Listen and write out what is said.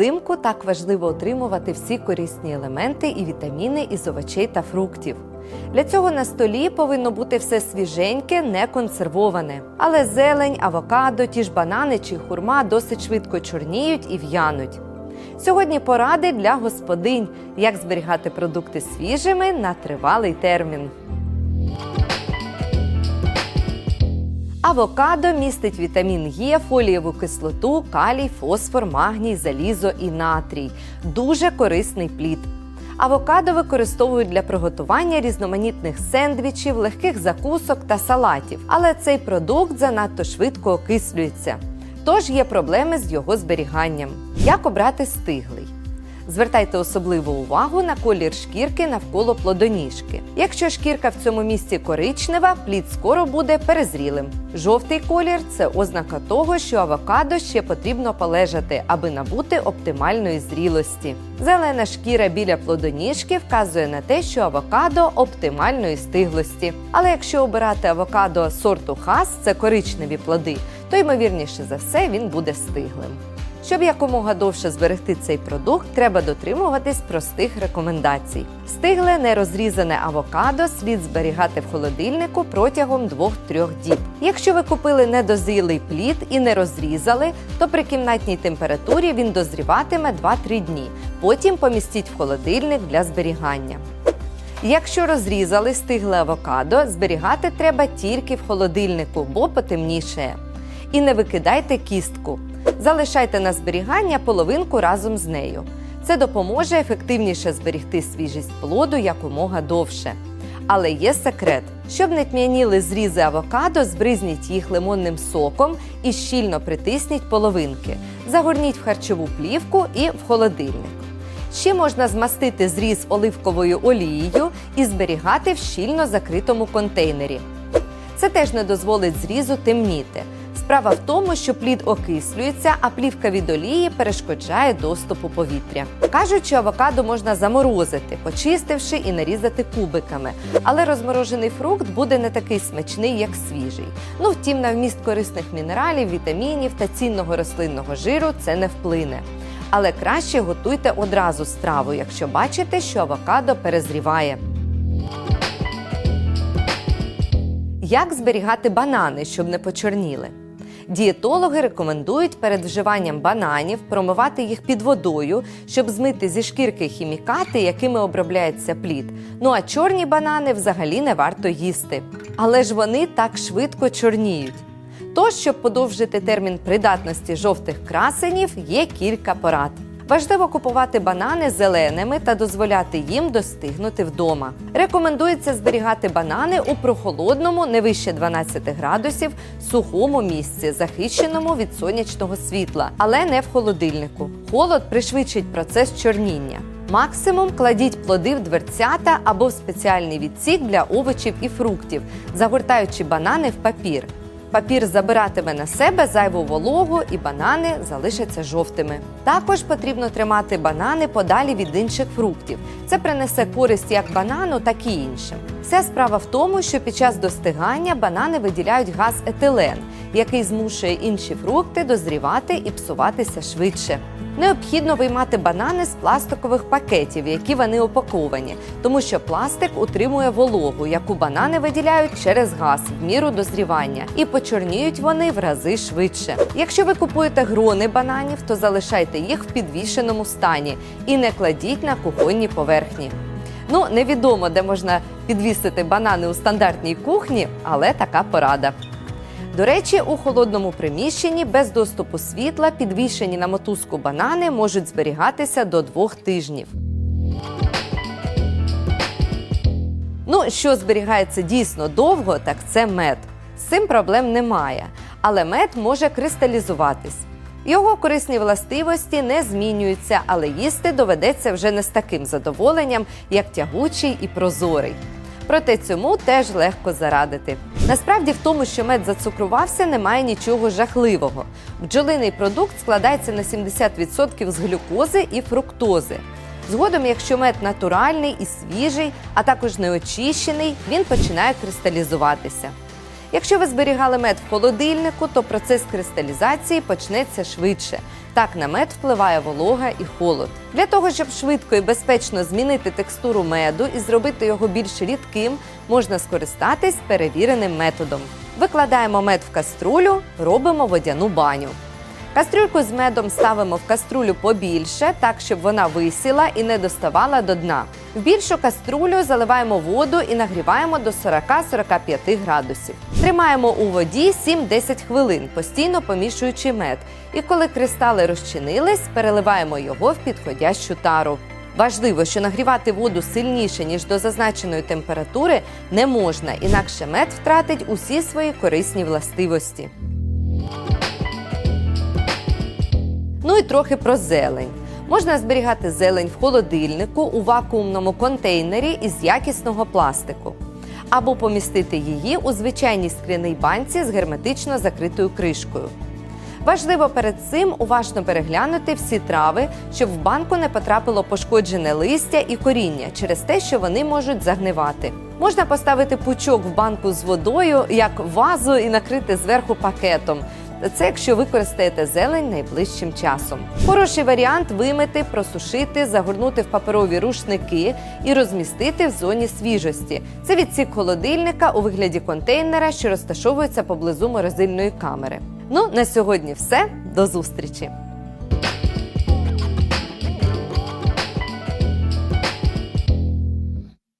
Взимку так важливо отримувати всі корисні елементи і вітаміни із овочей та фруктів. Для цього на столі повинно бути все свіженьке, не консервоване. Але зелень, авокадо, ті ж банани чи хурма досить швидко чорніють і в'януть. Сьогодні поради для господинь, як зберігати продукти свіжими на тривалий термін. Авокадо містить вітамін Е, фолієву кислоту, калій, фосфор, магній, залізо і натрій. Дуже корисний плід. Авокадо використовують для приготування різноманітних сендвічів, легких закусок та салатів. Але цей продукт занадто швидко окислюється. Тож є проблеми з його зберіганням. Як обрати стиглий? Звертайте особливу увагу на колір шкірки навколо плодоніжки. Якщо шкірка в цьому місці коричнева, плід скоро буде перезрілим. Жовтий колір це ознака того, що авокадо ще потрібно полежати, аби набути оптимальної зрілості. Зелена шкіра біля плодоніжки вказує на те, що авокадо оптимальної стиглості. Але якщо обирати авокадо сорту хас, це коричневі плоди, то ймовірніше за все він буде стиглим. Щоб якомога довше зберегти цей продукт, треба дотримуватись простих рекомендацій. Стигле нерозрізане авокадо слід зберігати в холодильнику протягом 2-3 діб. Якщо ви купили недозрілий плід і не розрізали, то при кімнатній температурі він дозріватиме 2-3 дні. Потім помістіть в холодильник для зберігання. Якщо розрізали стигле авокадо, зберігати треба тільки в холодильнику, бо потемнішає. І не викидайте кістку. Залишайте на зберігання половинку разом з нею. Це допоможе ефективніше зберігти свіжість плоду якомога довше. Але є секрет: щоб не тьмяніли зрізи авокадо, збризніть їх лимонним соком і щільно притисніть половинки. Загорніть в харчову плівку і в холодильник. Ще можна змастити зріз оливковою олією і зберігати в щільно закритому контейнері. Це теж не дозволить зрізу темніти. Справа в тому, що плід окислюється, а плівка від олії перешкоджає доступу повітря. Кажуть, що авокадо можна заморозити, почистивши і нарізати кубиками. Але розморожений фрукт буде не такий смачний, як свіжий. Ну втім, на вміст корисних мінералів, вітамінів та цінного рослинного жиру це не вплине. Але краще готуйте одразу страву, якщо бачите, що авокадо перезріває. Як зберігати банани, щоб не почорніли? Дієтологи рекомендують перед вживанням бананів промивати їх під водою, щоб змити зі шкірки хімікати, якими обробляється плід. Ну а чорні банани взагалі не варто їсти. Але ж вони так швидко чорніють. Тож, щоб подовжити термін придатності жовтих красенів, є кілька порад. Важливо купувати банани зеленими та дозволяти їм достигнути вдома. Рекомендується зберігати банани у прохолодному, не вище 12 градусів, сухому місці, захищеному від сонячного світла, але не в холодильнику. Холод пришвидшить процес чорніння. Максимум кладіть плоди в дверцята або в спеціальний відсік для овочів і фруктів, загортаючи банани в папір. Папір забиратиме на себе зайву вологу, і банани залишаться жовтими. Також потрібно тримати банани подалі від інших фруктів. Це принесе користь як банану, так і іншим. Вся справа в тому, що під час достигання банани виділяють газ етилен, який змушує інші фрукти дозрівати і псуватися швидше. Необхідно виймати банани з пластикових пакетів, які вони упаковані, тому що пластик утримує вологу, яку банани виділяють через газ в міру дозрівання, і почорніють вони в рази швидше. Якщо ви купуєте грони бананів, то залишайте їх в підвішеному стані і не кладіть на кухонні поверхні. Ну, невідомо, де можна підвісити банани у стандартній кухні, але така порада. До речі, у холодному приміщенні без доступу світла підвішені на мотузку банани можуть зберігатися до двох тижнів. Ну, що зберігається дійсно довго, так це мед. З цим проблем немає, але мед може кристалізуватись. Його корисні властивості не змінюються, але їсти доведеться вже не з таким задоволенням, як тягучий і прозорий. Проте цьому теж легко зарадити. Насправді в тому, що мед зацукрувався, немає нічого жахливого. Бджолиний продукт складається на 70% з глюкози і фруктози. Згодом, якщо мед натуральний і свіжий, а також неочищений, він починає кристалізуватися. Якщо ви зберігали мед в холодильнику, то процес кристалізації почнеться швидше. Так на мед впливає волога і холод. Для того, щоб швидко і безпечно змінити текстуру меду і зробити його більш рідким, можна скористатись перевіреним методом. Викладаємо мед в каструлю, робимо водяну баню. Кастрюльку з медом ставимо в каструлю побільше, так щоб вона висіла і не доставала до дна. В більшу каструлю заливаємо воду і нагріваємо до 40-45 градусів. Тримаємо у воді 7-10 хвилин, постійно помішуючи мед. І коли кристали розчинились, переливаємо його в підходящу тару. Важливо, що нагрівати воду сильніше, ніж до зазначеної температури, не можна, інакше мед втратить усі свої корисні властивості. Ну і трохи про зелень. Можна зберігати зелень в холодильнику у вакуумному контейнері із якісного пластику. Або помістити її у звичайній скляній банці з герметично закритою кришкою. Важливо перед цим уважно переглянути всі трави, щоб в банку не потрапило пошкоджене листя і коріння через те, що вони можуть загнивати. Можна поставити пучок в банку з водою як вазу і накрити зверху пакетом. Це якщо використаєте зелень найближчим часом. Хороший варіант вимити, просушити, загорнути в паперові рушники і розмістити в зоні свіжості. Це відсік холодильника у вигляді контейнера, що розташовується поблизу морозильної камери. Ну на сьогодні все. До зустрічі!